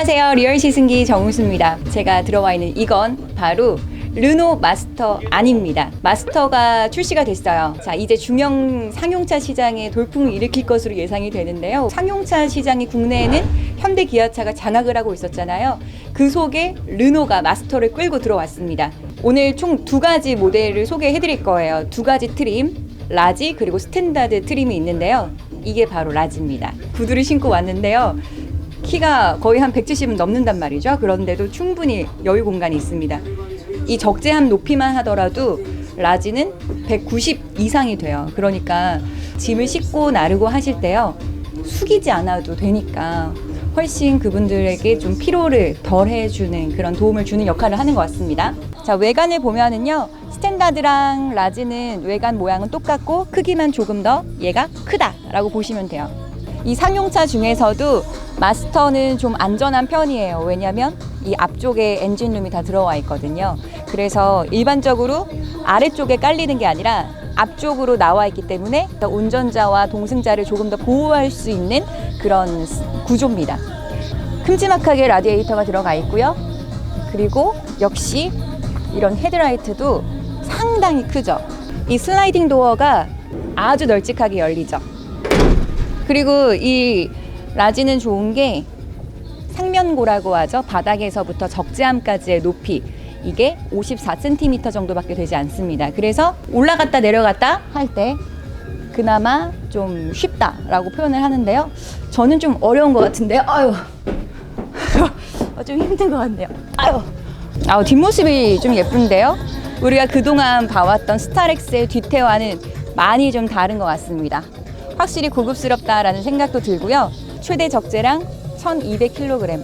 안녕하세요. 리얼 시승기 정우수입니다. 제가 들어와 있는 이건 바로 르노 마스터 아닙니다. 마스터가 출시가 됐어요. 자, 이제 중형 상용차 시장에 돌풍을 일으킬 것으로 예상이 되는데요. 상용차 시장이 국내에는 현대 기아차가 장악을 하고 있었잖아요. 그 속에 르노가 마스터를 끌고 들어왔습니다. 오늘 총 두 가지 모델을 소개해 드릴 거예요. 두 가지 트림, 라지 그리고 스탠다드 트림이 있는데요. 이게 바로 라지입니다. 구두를 신고 왔는데요. 키가 거의 한 170은 넘는단 말이죠. 그런데도 충분히 여유 공간이 있습니다. 이 적재함 높이만 하더라도 라지는 190 이상이 돼요. 그러니까 짐을 싣고 나르고 하실 때요. 숙이지 않아도 되니까 훨씬 그분들에게 좀 피로를 덜 해주는 그런 도움을 주는 역할을 하는 것 같습니다. 자, 외관을 보면은요. 스탠다드랑 라지는 외관 모양은 똑같고 크기만 조금 더 얘가 크다라고 보시면 돼요. 이 상용차 중에서도 마스터는 좀 안전한 편이에요. 왜냐면 이 앞쪽에 엔진룸이 다 들어와 있거든요. 그래서 일반적으로 아래쪽에 깔리는 게 아니라 앞쪽으로 나와 있기 때문에 운전자와 동승자를 조금 더 보호할 수 있는 그런 구조입니다. 큼지막하게 라디에이터가 들어가 있고요. 그리고 역시 이런 헤드라이트도 상당히 크죠. 이 슬라이딩 도어가 아주 널찍하게 열리죠. 그리고 이 라지는 좋은 게 상면고라고 하죠. 바닥에서부터 적재함까지의 높이. 이게 54cm 정도밖에 되지 않습니다. 그래서 올라갔다 내려갔다 할 때 그나마 좀 쉽다라고 표현을 하는데요. 저는 좀 어려운 것 같은데요. 아유. 어, 좀 힘든 것 같네요. 아유. 아우, 뒷모습이 좀 예쁜데요. 우리가 그동안 봐왔던 스타렉스의 뒤태와는 많이 좀 다른 것 같습니다. 확실히 고급스럽다라는 생각도 들고요. 최대 적재량 1200kg.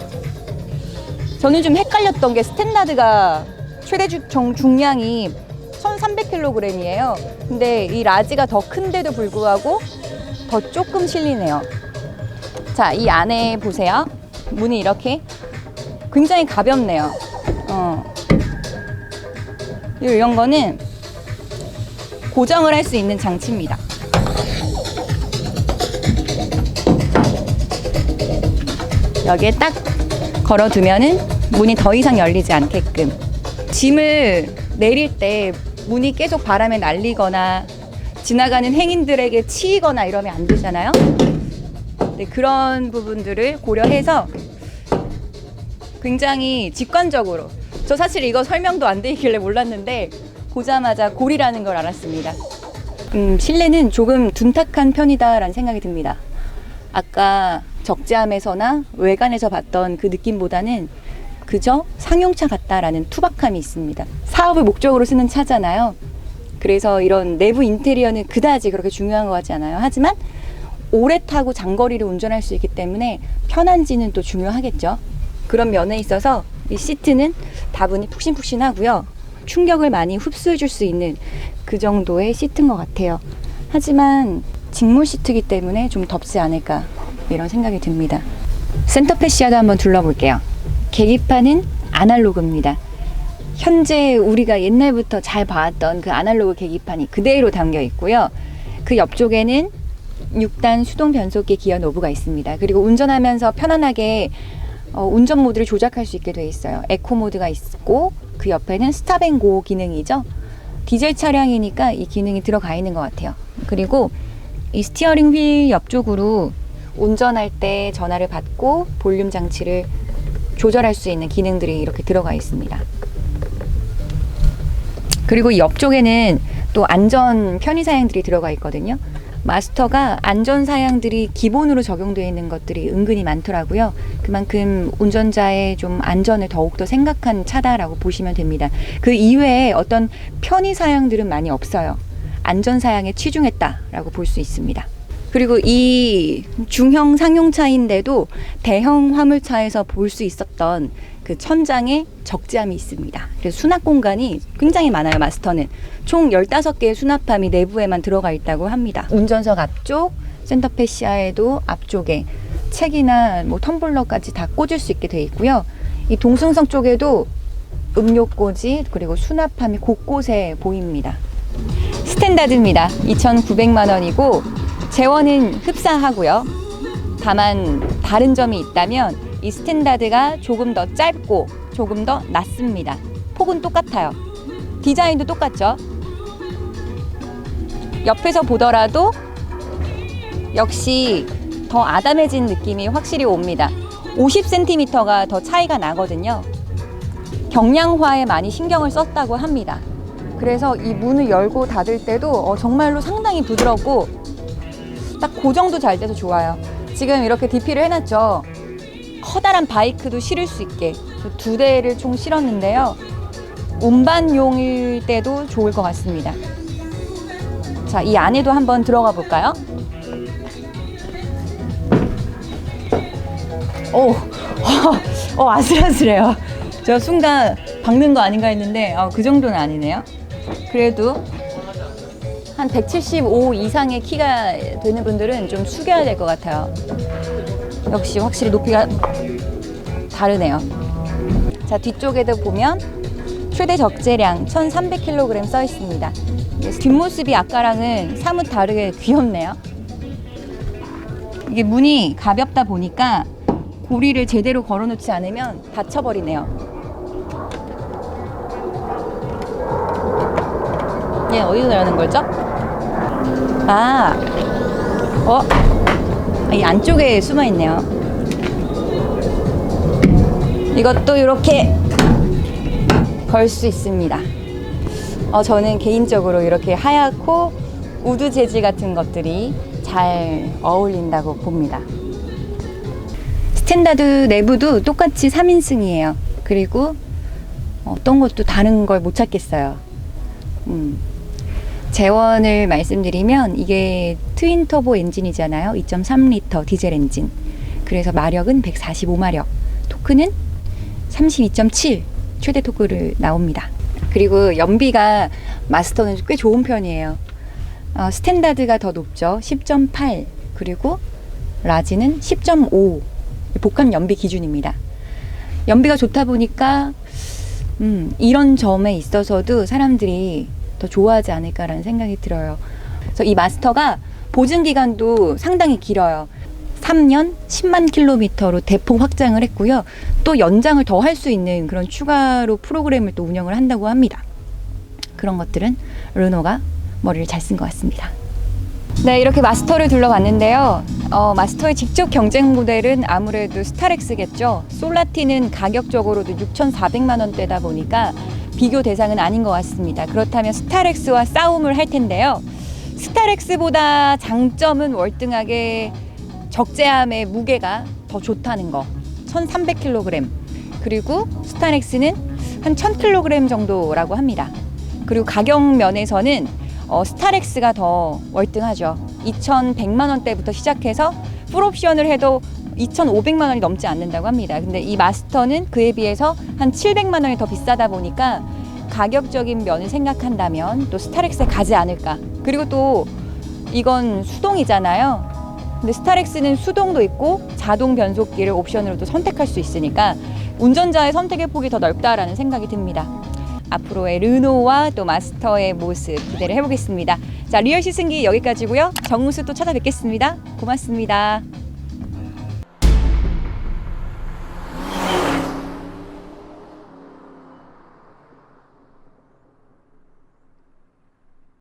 저는 좀 헷갈렸던 게 스탠다드가 최대 주- 정- 중량이 1300kg이에요. 근데 이 라지가 더 큰데도 불구하고 더 조금 실리네요. 자, 이 안에 보세요. 문이 이렇게 굉장히 가볍네요. 어. 이런 거는 고정을 할 수 있는 장치입니다. 여기에 딱 걸어두면은 문이 더 이상 열리지 않게끔 짐을 내릴 때 문이 계속 바람에 날리거나 지나가는 행인들에게 치이거나 이러면 안 되잖아요. 네, 그런 부분들을 고려해서 굉장히 직관적으로 저 사실 이거 설명도 안돼 있길래 몰랐는데 보자마자 골이라는 걸 알았습니다. 음, 실내는 조금 둔탁한 편이다라는 생각이 듭니다. 아까 적재함에서나 외관에서 봤던 그 느낌보다는 그저 상용차 같다라는 투박함이 있습니다. 사업을 목적으로 쓰는 차잖아요. 그래서 이런 내부 인테리어는 그다지 그렇게 중요한 것 같지 않아요. 하지만 오래 타고 장거리를 운전할 수 있기 때문에 편한지는 또 중요하겠죠. 그런 면에 있어서 이 시트는 다분히 푹신푹신하고요. 충격을 많이 흡수해 줄 수 있는 그 정도의 시트인 것 같아요. 하지만 직물 시트이기 때문에 좀 덥지 않을까 이런 생각이 듭니다. 센터 패시아도 한번 둘러볼게요. 계기판은 아날로그입니다. 현재 우리가 옛날부터 잘 봐왔던 그 아날로그 계기판이 그대로 담겨 있고요. 그 옆쪽에는 6단 수동 변속기 기어 노브가 있습니다. 그리고 운전하면서 편안하게 어, 운전 모드를 조작할 수 있게 돼 있어요. 에코 모드가 있고 그 옆에는 스탑앤고 기능이죠. 디젤 차량이니까 이 기능이 들어가 있는 것 같아요. 그리고 이 스티어링 휠 옆쪽으로 운전할 때 전화를 받고 볼륨 장치를 조절할 수 있는 기능들이 이렇게 들어가 있습니다. 그리고 이 옆쪽에는 또 안전 편의 사양들이 들어가 있거든요. 마스터가 안전 사양들이 기본으로 적용되어 있는 것들이 은근히 많더라고요. 그만큼 운전자의 좀 안전을 더욱더 생각한 차다라고 보시면 됩니다. 그 이외에 어떤 편의 사양들은 많이 없어요. 안전 사양에 치중했다라고 볼 수 있습니다. 그리고 이 중형 상용차인데도 대형 화물차에서 볼 수 있었던 그 천장에 적재함이 있습니다. 그래서 수납 공간이 굉장히 많아요, 마스터는. 총 15개의 수납함이 내부에만 들어가 있다고 합니다. 운전석 앞쪽, 센터 패시아에도 앞쪽에 책이나 뭐 텀블러까지 다 꽂을 수 있게 돼 있고요. 이 동승석 쪽에도 음료 꽂이 그리고 수납함이 곳곳에 보입니다. 스탠다드입니다. 2,900만 원이고 재원은 흡사하고요. 다만 다른 점이 있다면 이 스탠다드가 조금 더 짧고 조금 더 낮습니다. 폭은 똑같아요. 디자인도 똑같죠. 옆에서 보더라도 역시 더 아담해진 느낌이 확실히 옵니다. 50cm가 더 차이가 나거든요. 경량화에 많이 신경을 썼다고 합니다. 그래서 이 문을 열고 닫을 때도 어, 정말로 상당히 부드럽고 딱 고정도 잘 돼서 좋아요. 지금 이렇게 DP를 해놨죠. 커다란 바이크도 실을 수 있게 두 대를 총 실었는데요. 운반용일 때도 좋을 것 같습니다. 자, 이 안에도 한번 들어가 볼까요? 오, 어, 아슬아슬해요. 저 순간 박는 거 아닌가 했는데 어, 그 정도는 아니네요. 그래도 한 175 이상의 키가 되는 분들은 좀 숙여야 될 것 같아요. 역시 확실히 높이가 다르네요. 자, 뒤쪽에도 보면 최대 적재량 1,300kg 써 있습니다. 뒷모습이 아까랑은 사뭇 다르게 귀엽네요. 이게 문이 가볍다 보니까 고리를 제대로 걸어놓지 않으면 닫혀버리네요. 얘 어디서 나는 거죠? 아, 어, 이 안쪽에 숨어 있네요. 이것도 이렇게 걸 수 있습니다. 어, 저는 개인적으로 이렇게 하얗고 우드 재질 같은 것들이 잘 어울린다고 봅니다. 스탠다드 내부도 똑같이 3인승이에요. 그리고 어떤 것도 다른 걸 못 찾겠어요. 음. 재원을 말씀드리면 이게 트윈 터보 엔진이잖아요. 2.3리터 디젤 엔진. 그래서 마력은 145마력. 토크는 32.7 최대 토크를 나옵니다. 그리고 연비가 마스터는 꽤 좋은 편이에요. 어, 스탠다드가 더 높죠. 10.8 그리고 라지는 10.5 복합 연비 기준입니다. 연비가 좋다 보니까 음, 이런 점에 있어서도 사람들이 더 좋아하지 않을까라는 생각이 들어요. 그래서 이 마스터가 보증 기간도 상당히 길어요. 3년 10만 킬로미터로 대폭 확장을 했고요. 또 연장을 더 할 수 있는 그런 추가로 프로그램을 또 운영을 한다고 합니다. 그런 것들은 르노가 머리를 잘 쓴 것 같습니다. 네, 이렇게 마스터를 둘러봤는데요. 어, 마스터의 직접 경쟁 모델은 아무래도 스타렉스겠죠. 솔라티는 가격적으로도 6,400만 원대다 보니까 비교 대상은 아닌 것 같습니다. 그렇다면 스타렉스와 싸움을 할 텐데요. 스타렉스보다 장점은 월등하게 적재함의 무게가 더 좋다는 거. 1,300kg. 그리고 스타렉스는 한 1,000kg 정도라고 합니다. 그리고 가격 면에서는 어, 스타렉스가 더 월등하죠. 2,100만 원대부터 시작해서 풀옵션을 해도 2,500만 원이 넘지 않는다고 합니다. 근데 이 마스터는 그에 비해서 한 700만 원이 더 비싸다 보니까 가격적인 면을 생각한다면 또 스타렉스에 가지 않을까. 그리고 또 이건 수동이잖아요. 근데 스타렉스는 수동도 있고 자동 변속기를 옵션으로도 선택할 수 있으니까 운전자의 선택의 폭이 더 넓다라는 생각이 듭니다. 앞으로의 르노와 또 마스터의 모습 기대를 해보겠습니다. 자, 리얼 시승기 여기까지고요. 정우수 또 찾아뵙겠습니다. 고맙습니다.